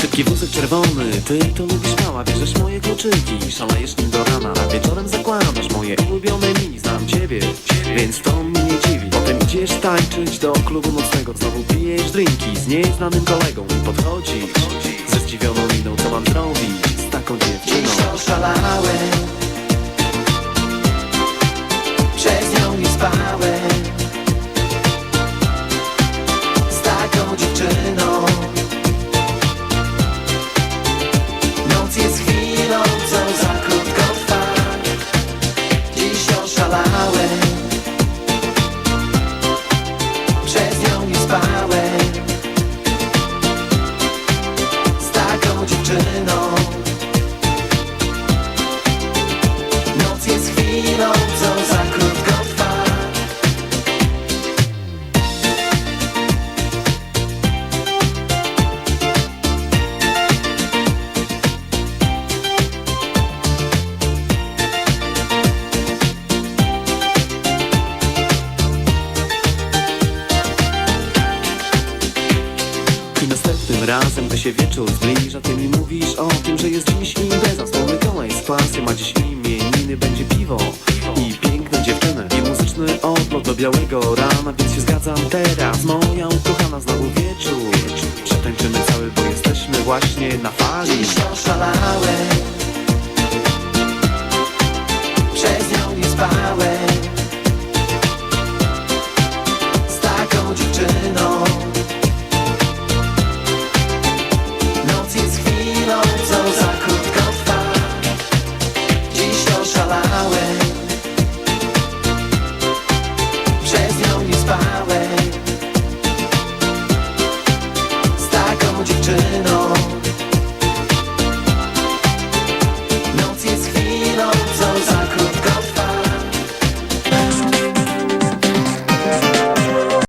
Taki wózek czerwony, ty to lubisz mała Bierzesz moje kluczyki, szalejesz nim do rana Wieczorem zakładasz moje ulubione mini Znam ciebie, więc to mnie nie dziwi Potem idziesz tańczyć do klubu nocnego Znowu pijesz drinki z nieznanym kolegą I podchodzisz ze zdziwioną miną Co mam zrobić Dziś oszalałem razem, gdy się wieczór zbliża. Ty mi mówisz o tym, że jest dziś impreza. Wspólny kolej z klasy ma dziś imieniny Będzie piwo i piękne dziewczyny. I muzyczny odlot do białego rana. Więc się zgadzam teraz, moja ukochana Znowu wieczór. Przetańczymy cały, bo jesteśmy właśnie na fali. Dziś oszalałem